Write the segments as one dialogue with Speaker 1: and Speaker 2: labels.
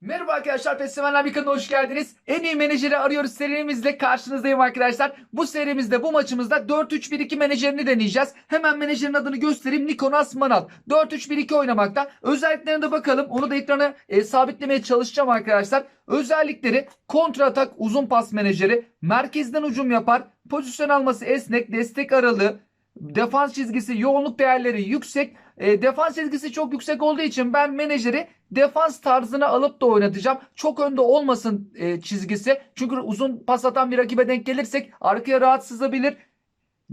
Speaker 1: Merhaba arkadaşlar Festival kanalına hoş geldiniz. En iyi menajeri arıyoruz serimizle karşınızdayım arkadaşlar. Bu serimizde bu maçımızda 4-3-1-2 menajerini deneyeceğiz. Hemen menajerin adını göstereyim. Nikolas Manal. 4-3-1-2 oynamakta. Özelliklerine de bakalım. Onu da ekrana e, sabitlemeye çalışacağım arkadaşlar. Özellikleri kontra atak uzun pas menajeri. Merkezden hücum yapar. Pozisyon alması esnek. Destek aralığı. Defans çizgisi yoğunluk değerleri yüksek. E, defans çizgisi çok yüksek olduğu için ben menajeri defans tarzına alıp da oynatacağım. Çok önde olmasın e, çizgisi. Çünkü uzun pas atan bir rakibe denk gelirsek arkaya rahat sızabilir.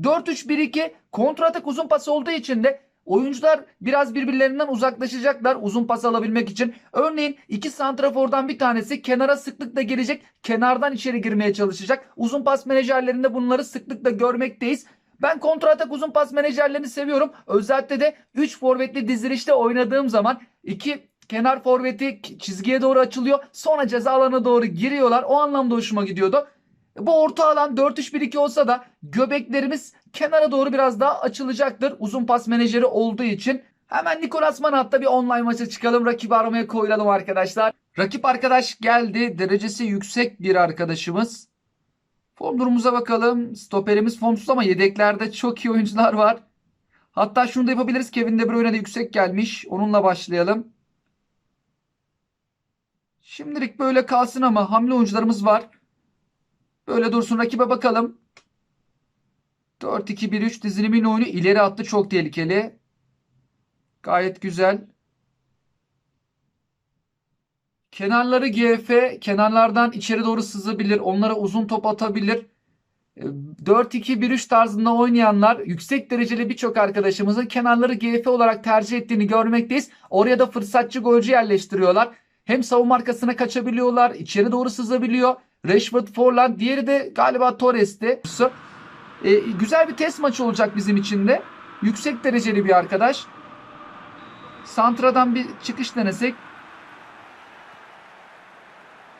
Speaker 1: 4-3-1-2 kontratak uzun pas olduğu için de oyuncular biraz birbirlerinden uzaklaşacaklar uzun pas alabilmek için. Örneğin iki santrafordan bir tanesi kenara sıklıkla gelecek. Kenardan içeri girmeye çalışacak. Uzun pas menajerlerinde bunları sıklıkla görmekteyiz. Ben kontratak uzun pas menajerlerini seviyorum. Özellikle de 3 forvetli dizilişte oynadığım zaman 2 kenar forveti çizgiye doğru açılıyor. Sonra ceza alanına doğru giriyorlar. O anlamda hoşuma gidiyordu. Bu orta alan 4-3-1-2 olsa da göbeklerimiz kenara doğru biraz daha açılacaktır. Uzun pas menajeri olduğu için. Hemen Nikolas Manat'ta bir online maça çıkalım. Rakibi aramaya koyulalım arkadaşlar. Rakip arkadaş geldi. Derecesi yüksek bir arkadaşımız. Form durumumuza bakalım. Stoperimiz formsuz ama yedeklerde çok iyi oyuncular var. Hatta şunu da yapabiliriz. Kevin De Bruyne de yüksek gelmiş. Onunla başlayalım. Şimdilik böyle kalsın ama hamle oyuncularımız var. Böyle dursun rakibe bakalım. 4-2-1-3 dizilimin oyunu ileri attı. Çok tehlikeli. Gayet güzel. Kenarları GF. Kenarlardan içeri doğru sızabilir. Onlara uzun top atabilir. 4-2-1-3 tarzında oynayanlar yüksek dereceli birçok arkadaşımızın kenarları GF olarak tercih ettiğini görmekteyiz. Oraya da fırsatçı golcü yerleştiriyorlar. Hem savunma arkasına kaçabiliyorlar. içeri doğru sızabiliyor. Rashford, Forlan. Diğeri de galiba Torres'ti. Ee, güzel bir test maçı olacak bizim için de. Yüksek dereceli bir arkadaş. Santra'dan bir çıkış denesek.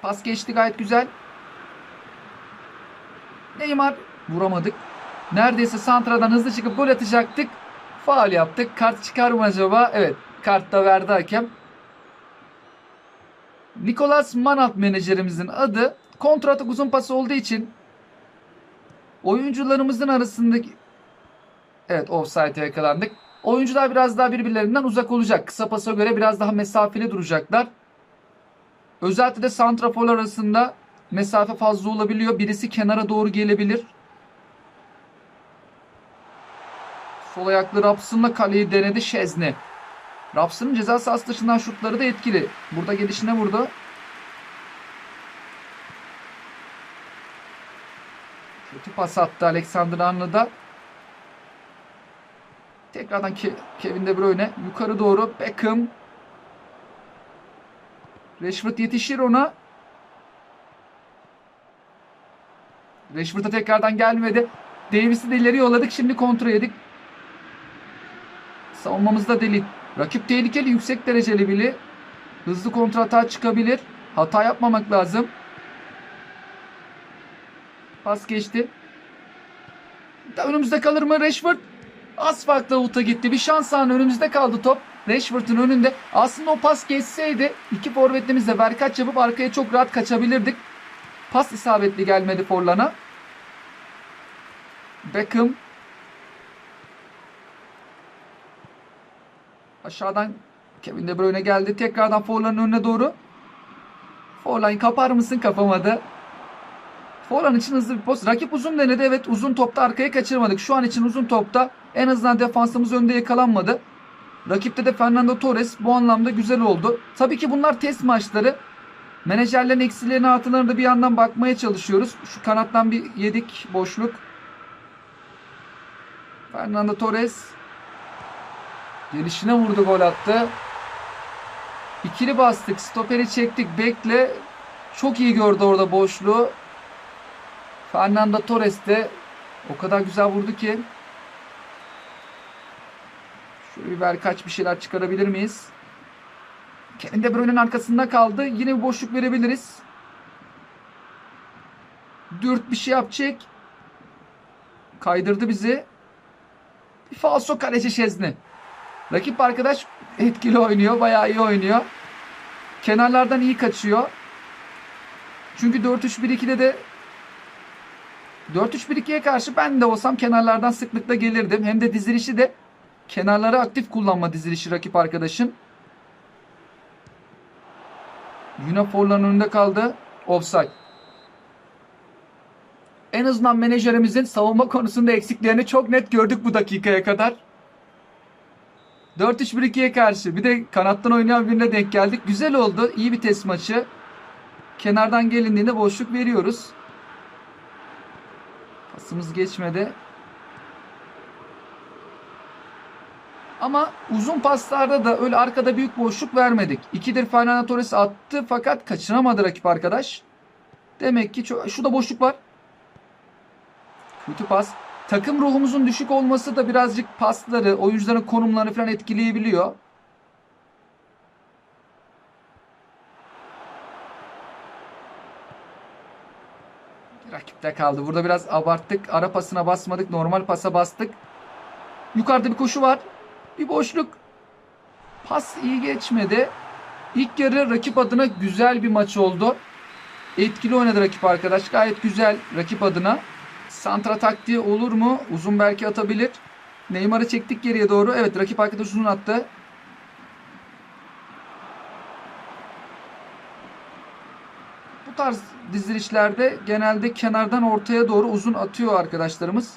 Speaker 1: Pas geçti gayet güzel. Neymar vuramadık. Neredeyse Santra'dan hızlı çıkıp gol atacaktık. Faal yaptık. Kart çıkar mı acaba? Evet. Kart da verdi hakem. Nicolas Manalt menajerimizin adı kontratak uzun pası olduğu için oyuncularımızın arasındaki Evet offside'e yakalandık. Oyuncular biraz daha birbirlerinden uzak olacak. Kısa pasa göre biraz daha mesafeli duracaklar. Özellikle de santrafor arasında mesafe fazla olabiliyor. Birisi kenara doğru gelebilir. Sol ayaklı Rapsın'la kaleyi denedi Şezne. Raps'ın ceza sahası dışından şutları da etkili. Burada gelişine vurdu. Kötü pas attı Alexander Arnold'a. Tekrardan Ke Kevin De Bruyne yukarı doğru Beckham. Rashford yetişir ona. Rashford'a tekrardan gelmedi. Davis'i de ileri yolladık. Şimdi kontrol yedik. Savunmamızda deli. Rakip tehlikeli, yüksek dereceli biri. Hızlı kontrata çıkabilir. Hata yapmamak lazım. Pas geçti. Önümüzde kalır mı Rashford? Az farklı avuta gitti. Bir şans anı önümüzde kaldı top. Rashford'un önünde. Aslında o pas geçseydi iki forvetlimizle berkaç yapıp arkaya çok rahat kaçabilirdik. Pas isabetli gelmedi Forlan'a. Beckham. Aşağıdan Kevin De Bruyne geldi. Tekrardan Forlan'ın önüne doğru. Forlan kapar mısın? Kapamadı. Forlan için hızlı bir post. Rakip uzun denedi. Evet uzun topta arkaya kaçırmadık. Şu an için uzun topta en azından defansımız önde yakalanmadı. Rakipte de Fernando Torres bu anlamda güzel oldu. Tabii ki bunlar test maçları. Menajerlerin eksilerine artılarına da bir yandan bakmaya çalışıyoruz. Şu kanattan bir yedik boşluk. Fernando Torres gelişine vurdu gol attı. İkili bastık. Stoperi çektik. Bekle. Çok iyi gördü orada boşluğu. Fernando Torres de o kadar güzel vurdu ki. Ver kaç bir şeyler çıkarabilir miyiz? Kevin De Bruyne'nin arkasında kaldı. Yine bir boşluk verebiliriz. Dürt bir şey yapacak. Kaydırdı bizi. Bir falso kaleci Şezni. Rakip arkadaş etkili oynuyor. Bayağı iyi oynuyor. kenarlardan iyi kaçıyor. Çünkü 4-3-1-2'de de 4-3-1-2'ye karşı ben de olsam kenarlardan sıklıkla gelirdim. Hem de dizilişi de kenarları aktif kullanma dizilişi rakip arkadaşın. Yine Forlan'ın önünde kaldı. Offside. En azından menajerimizin savunma konusunda eksiklerini çok net gördük bu dakikaya kadar. 4-3-1-2'ye karşı bir de kanattan oynayan birine denk geldik. Güzel oldu. İyi bir test maçı. Kenardan gelindiğinde boşluk veriyoruz. Pasımız geçmedi. Ama uzun paslarda da öyle arkada büyük boşluk vermedik. İkidir Fernando Torres attı fakat kaçıramadı rakip arkadaş. Demek ki çok... şurada boşluk var. Kötü pas. Takım ruhumuzun düşük olması da birazcık pasları, oyuncuların konumlarını falan etkileyebiliyor. Rakipte kaldı. Burada biraz abarttık. Ara pasına basmadık. Normal pasa bastık. Yukarıda bir koşu var. Bir boşluk. Pas iyi geçmedi. İlk yarı rakip adına güzel bir maç oldu. Etkili oynadı rakip arkadaş. Gayet güzel rakip adına. Santra taktiği olur mu? Uzun belki atabilir. Neymar'ı çektik geriye doğru. Evet rakip arkadaş uzun attı. Bu tarz dizilişlerde genelde kenardan ortaya doğru uzun atıyor arkadaşlarımız.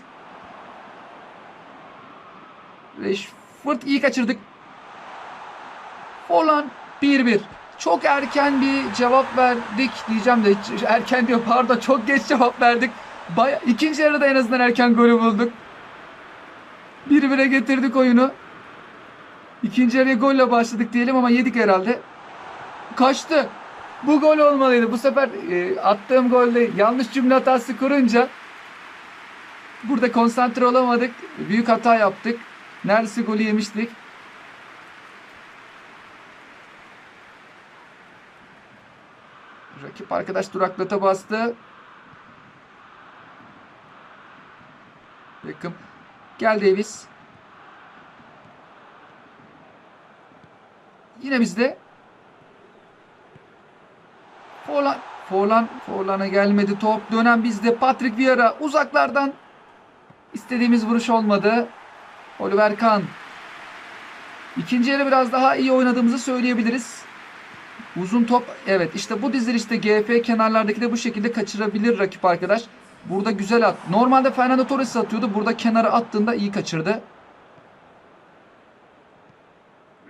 Speaker 1: Rashford iyi kaçırdık. Olan 1-1. Çok erken bir cevap verdik diyeceğim de erken diyor pardon çok geç cevap verdik. Baya, ikinci yarıda en azından erken golü bulduk. 1-1'e getirdik oyunu. İkinci yarıya golle başladık diyelim ama yedik herhalde. Kaçtı. Bu gol olmalıydı. Bu sefer e, attığım golde yanlış cümle hatası kurunca burada konsantre olamadık. Büyük hata yaptık. Neredeyse golü yemiştik. Rakip arkadaş duraklata bastı. Beckham. Gel Davis. Yine bizde. Forlan. Forlan. Forlan'a gelmedi top. Dönen bizde. Patrick Vieira uzaklardan. istediğimiz vuruş olmadı. Oliver Kahn. İkinci yarı biraz daha iyi oynadığımızı söyleyebiliriz. Uzun top. Evet işte bu dizilişte GF kenarlardaki de bu şekilde kaçırabilir rakip arkadaş. Burada güzel at. Normalde Fernando Torres atıyordu. Burada kenara attığında iyi kaçırdı.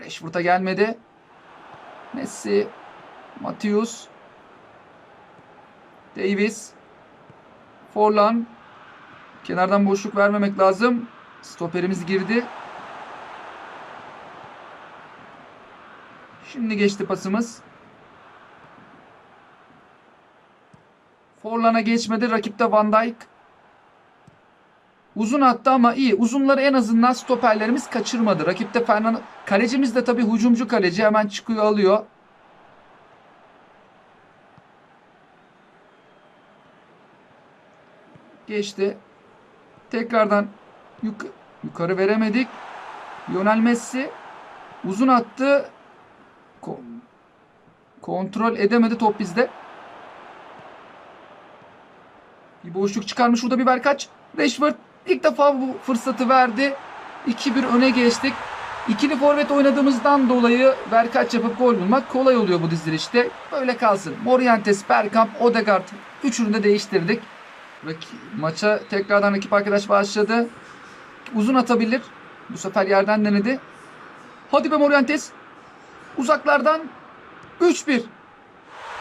Speaker 1: Rashford'a gelmedi. Messi. Matius. Davis. Forlan. Kenardan boşluk vermemek lazım. Stoperimiz girdi. Şimdi geçti pasımız. Forlan'a geçmedi. Rakipte Van Dijk. Uzun attı ama iyi. Uzunları en azından stoperlerimiz kaçırmadı. Rakipte Fernando. Kalecimiz de tabii hücumcu kaleci. Hemen çıkıyor alıyor. Geçti. Tekrardan yuk yukarı veremedik. Lionel Messi uzun attı. Ko kontrol edemedi top bizde. Bir boşluk çıkarmış burada bir Berkaç. Rashford ilk defa bu fırsatı verdi. 2-1 öne geçtik. İkili forvet oynadığımızdan dolayı Berkaç yapıp gol bulmak kolay oluyor bu dizilişte. Böyle kalsın. Morientes, Bergkamp, Odegaard üçünü de değiştirdik. Maça tekrardan rakip arkadaş başladı. Uzun atabilir. Bu sefer yerden denedi. Hadi be Morientes. Uzaklardan 3-1.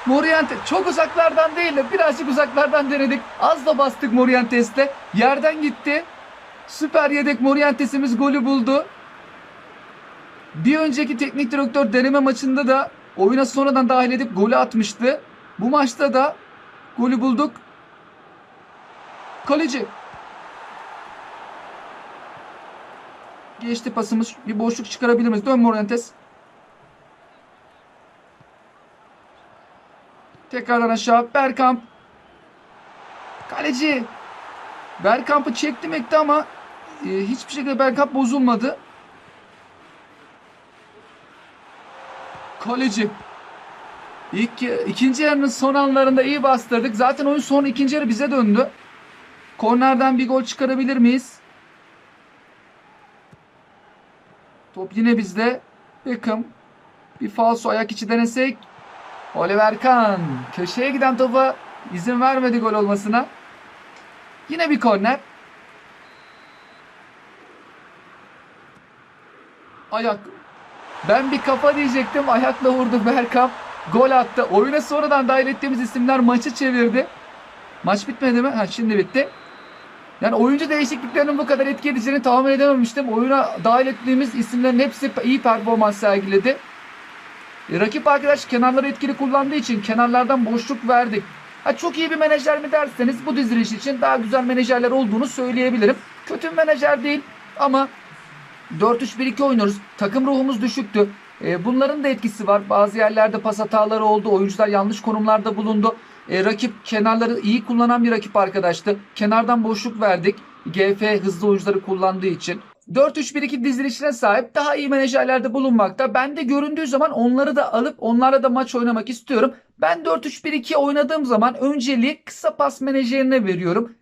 Speaker 1: Morientes çok uzaklardan değil de birazcık uzaklardan denedik. Az da bastık Morientes'te. Yerden gitti. Süper yedek Morientes'imiz golü buldu. Bir önceki teknik direktör deneme maçında da oyuna sonradan dahil edip golü atmıştı. Bu maçta da golü bulduk. Kaleci. Geçti pasımız. Bir boşluk çıkarabilir miyiz? Dön Morientes. Tekrardan aşağı. Bergkamp. Kaleci. Bergkamp'ı çektim ekti ama e, hiçbir şekilde Bergkamp bozulmadı. Kaleci. İlk, ikinci yarının son anlarında iyi bastırdık. Zaten oyun son ikinci yarı bize döndü. Kornerden bir gol çıkarabilir miyiz? Top yine bizde. Beckham. Bir falso ayak içi denesek. Oliver Kahn. Köşeye giden topa izin vermedi gol olmasına. Yine bir korner. Ayak. Ben bir kafa diyecektim. Ayakla vurdu Bergkamp. Gol attı. Oyuna sonradan dahil ettiğimiz isimler maçı çevirdi. Maç bitmedi mi? Ha şimdi bitti. Yani oyuncu değişikliklerinin bu kadar etki edeceğini tahmin edememiştim. Oyuna dahil ettiğimiz isimlerin hepsi iyi performans sergiledi. E, rakip arkadaş kenarları etkili kullandığı için kenarlardan boşluk verdik. Ha, çok iyi bir menajer mi derseniz bu diziliş için daha güzel menajerler olduğunu söyleyebilirim. Kötü bir menajer değil ama 4-3-1-2 oynuyoruz. Takım ruhumuz düşüktü. E, bunların da etkisi var. Bazı yerlerde pas hataları oldu. Oyuncular yanlış konumlarda bulundu. E, rakip kenarları iyi kullanan bir rakip arkadaştı. Kenardan boşluk verdik. GF hızlı oyuncuları kullandığı için. 4-3-1-2 dizilişine sahip daha iyi menajerlerde bulunmakta. Ben de göründüğü zaman onları da alıp onlarla da maç oynamak istiyorum. Ben 4-3-1-2 oynadığım zaman önceliği kısa pas menajerine veriyorum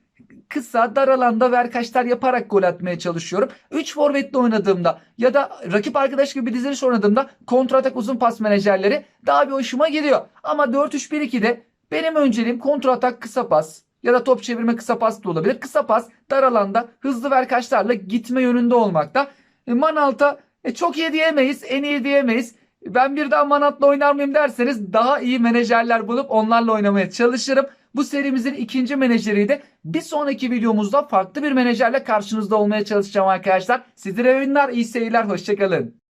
Speaker 1: kısa dar alanda verkaçlar yaparak gol atmaya çalışıyorum. 3 forvetle oynadığımda ya da rakip arkadaş gibi bir diziliş oynadığımda kontratak uzun pas menajerleri daha bir hoşuma gidiyor. Ama 4-3-1-2'de benim önceliğim kontratak kısa pas ya da top çevirme kısa pas da olabilir. Kısa pas dar alanda hızlı verkaçlarla gitme yönünde olmakta. E, Manalt'a e, çok iyi diyemeyiz, en iyi diyemeyiz. Ben bir daha Manat'la oynar mıyım derseniz daha iyi menajerler bulup onlarla oynamaya çalışırım. Bu serimizin ikinci menajeriydi. Bir sonraki videomuzda farklı bir menajerle karşınızda olmaya çalışacağım arkadaşlar. Sizlere oyunlar, iyi seyirler, hoşçakalın.